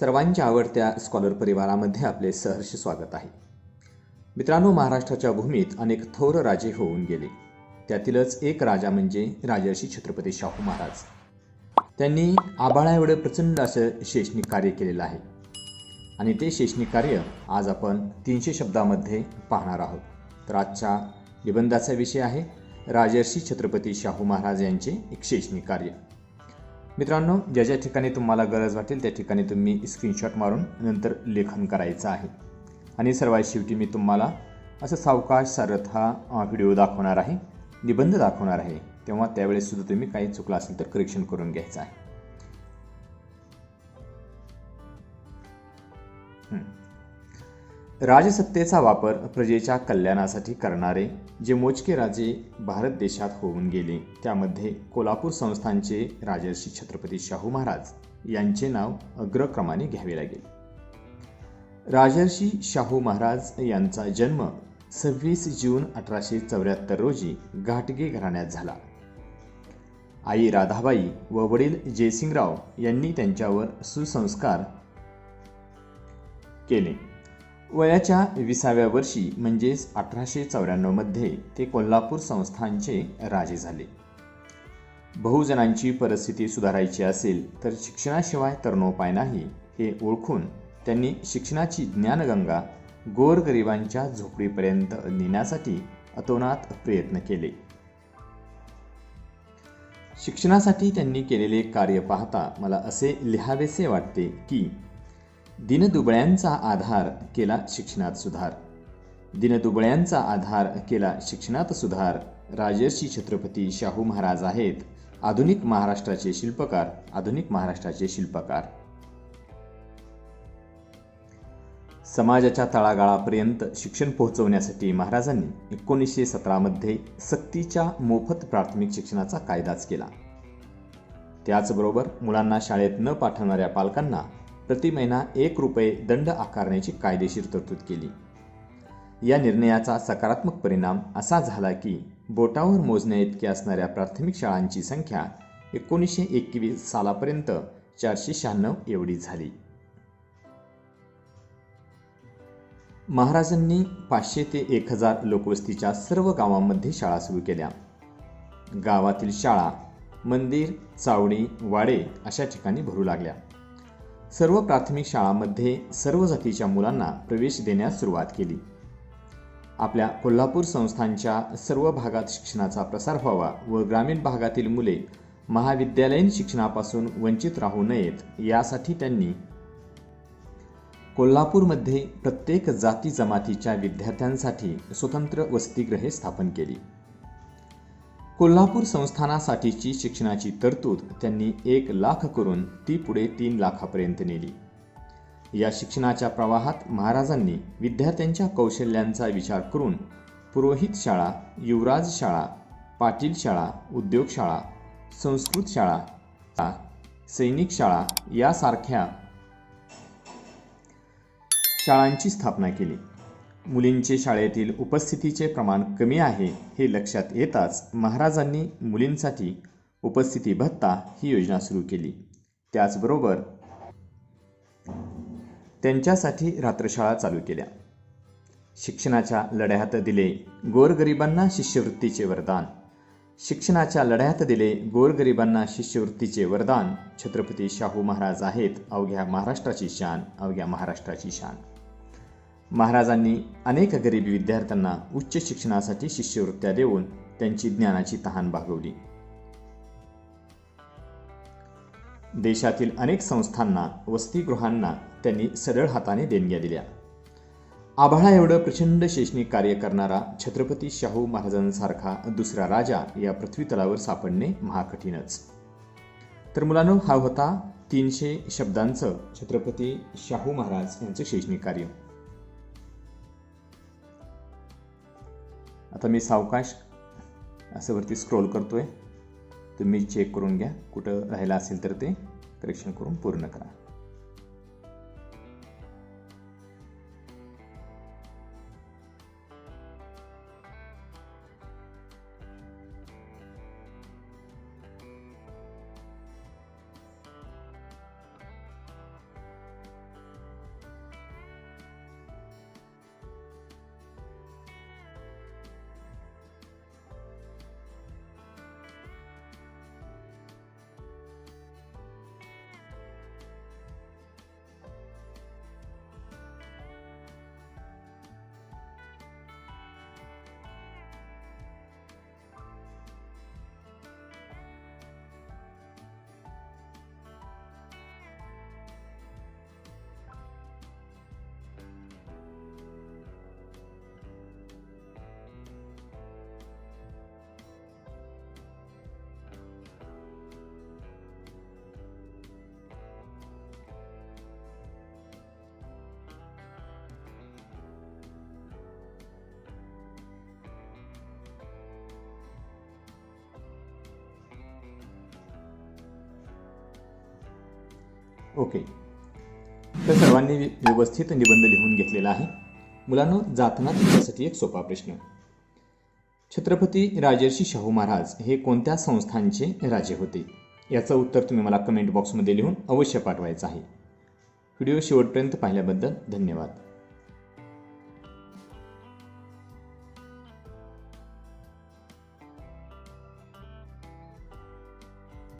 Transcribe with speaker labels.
Speaker 1: सर्वांच्या आवडत्या स्कॉलर परिवारामध्ये आपले सहर्ष स्वागत आहे. मित्रांनो महाराष्ट्राच्या भूमीत अनेक थोर राजे होऊन गेले. त्यातीलच एक राजा म्हणजे राजर्षी छत्रपती शाहू महाराज. त्यांनी आबाळा एवढं प्रचंड असं शैक्षणिक कार्य केलेलं आहे. आणि ते शैक्षणिक कार्य आज आपण तीनशे शब्दामध्ये पाहणार आहोत. तर आजच्या निबंधाचा विषय आहे राजर्षी छत्रपती शाहू महाराज यांचे एक शैक्षणिक कार्य. मित्रांनो ज्या ज्या ठिकाणी तुम्हाला गरज वाटेल त्या ठिकाणी तुम्ही स्क्रीनशॉट मारून नंतर लेखन करायचं आहे. आणि सर्वात शेवटी मी तुम्हाला असं सावकाश सारथ हा व्हिडिओ दाखवणार आहे. निबंध दाखवणार आहे. तेव्हा त्यावेळेससुद्धा तुम्ही काही चुकलं असेल तर करेक्शन करून घ्यायचं आहे. राजसत्तेचा वापर प्रजेच्या कल्याणासाठी करणारे जे मोजके राजे भारत देशात होऊन गेले त्यामध्ये कोल्हापूर संस्थानचे राजर्षी छत्रपती शाहू महाराज यांचे नाव अग्रक्रमाने घ्यावे लागेल. राजर्षी शाहू महाराज यांचा जन्म सव्वीस जून अठराशे चौऱ्याहत्तर रोजी घाटगे घराण्यात झाला. आई राधाबाई व वडील जयसिंगराव यांनी त्यांच्यावर सुसंस्कार केले. वयाच्या विसाव्या वर्षी म्हणजेच अठराशे चौऱ्याण्णवमध्ये ते कोल्हापूर संस्थांचे राजे झाले. बहुजनांची परिस्थिती सुधारायची असेल तर शिक्षणाशिवाय तरणोपाय नाही हे ओळखून त्यांनी शिक्षणाची ज्ञानगंगा गोरगरिबांच्या झोपडीपर्यंत नेण्यासाठी अतोनात प्रयत्न केले. शिक्षणासाठी त्यांनी केलेले कार्य पाहता मला असे लिहावेसे वाटते की दिनदुबळ्यांचा आधार केला शिक्षणात सुधार. दिनदुबळ्यांचा आधार केला शिक्षणात सुधार. राजर्षी छत्रपती शाहू महाराज आहेत. आधुनिक महाराष्ट्राचे शिल्पकार आधुनिक महाराष्ट्राचे शिल्पकार. समाजाच्या तळागाळापर्यंत शिक्षण पोहोचवण्यासाठी महाराजांनी एकोणीसशे सतरामध्ये सक्तीच्या मोफत प्राथमिक शिक्षणाचा कायदाच केला. त्याचबरोबर मुलांना शाळेत न पाठवणाऱ्या पालकांना प्रति महिना एक रुपये दंड आकारण्याची कायदेशीर तरतूद केली. या निर्णयाचा सकारात्मक परिणाम असा झाला की बोटावर मोजण्या इतकी असणाऱ्या प्राथमिक शाळांची संख्या एकोणीसशे एकवीस सालापर्यंत चारशे शहाण्णव एवढी झाली. महाराजांनी पाचशे ते एक हजार लोकवस्तीच्या सर्व गावांमध्ये शाळा सुरू केल्या. गावातील शाळा मंदिर चावडी वाडे अशा ठिकाणी भरू लागल्या. सर्व प्राथमिक शाळांमध्ये सर्व जातीच्या मुलांना प्रवेश देण्यास सुरुवात केली. आपल्या कोल्हापूर संस्थांच्या सर्व भागात शिक्षणाचा प्रसार व्हावा व ग्रामीण भागातील मुले महाविद्यालयीन शिक्षणापासून वंचित राहू नयेत यासाठी त्यांनी कोल्हापूरमध्ये प्रत्येक जाती जमातीच्या विद्यार्थ्यांसाठी स्वतंत्र वसतिगृहे स्थापन केली. कोल्हापूर संस्थानासाठीची शिक्षणाची तरतूद त्यांनी एक लाख करून ती पुढे तीन लाखापर्यंत नेली. या शिक्षणाच्या प्रवाहात महाराजांनी विद्यार्थ्यांच्या कौशल्यांचा विचार करून पुरोहित शाळा युवराज शाळा पाटील शाळा उद्योग शाळा संस्कृत शाळा सैनिक शाळा यासारख्या शाळांची स्थापना केली. मुलींचे शाळेतील उपस्थितीचे प्रमाण कमी आहे हे लक्षात येताच महाराजांनी मुलींसाठी उपस्थिती भत्ता ही योजना सुरू केली. त्याचबरोबर त्यांच्यासाठी रात्रशाळा चालू केल्या. शिक्षणाच्या लढ्यात दिले गोरगरिबांना शिष्यवृत्तीचे वरदान. शिक्षणाच्या लढ्यात दिले गोरगरिबांना शिष्यवृत्तीचे वरदान. छत्रपती शाहू महाराज आहेत अवघ्या महाराष्ट्राची शान अवघ्या महाराष्ट्राची शान. महाराजांनी अनेक गरीब विद्यार्थ्यांना उच्च शिक्षणासाठी शिष्यवृत्त्या देऊन त्यांची ज्ञानाची तहान भागवली. देशातील अनेक संस्थांना वसतिगृहांना त्यांनी सरळ हाताने देणग्या दिल्या. आभाळा एवढं प्रचंड शैक्षणिक कार्य करणारा छत्रपती शाहू महाराजांसारखा दुसरा राजा या पृथ्वीतलावर सापडणे महाकठीणच. तर मुलांनो हा होता तीनशे शब्दांचं छत्रपती शाहू महाराज यांचं शैक्षणिक कार्य. आता मी सावकाश असं वरती स्क्रोल करतोय. तुम्ही चेक करून घ्या. कुठं राहिलं असेल तर ते करेक्शन करून पूर्ण करा. ओके. तर सर्वांनी व्यवस्थित निबंध लिहून घेतलेला आहे. मुलांना जाताना तुमच्यासाठी एक सोपा प्रश्न. छत्रपती राजर्षी शाहू महाराज हे कोणत्या संस्थांचे राजे होते? याचं उत्तर तुम्ही मला कमेंट बॉक्समध्ये लिहून अवश्य पाठवायचं आहे. व्हिडिओ शेवटपर्यंत पाहिल्याबद्दल धन्यवाद.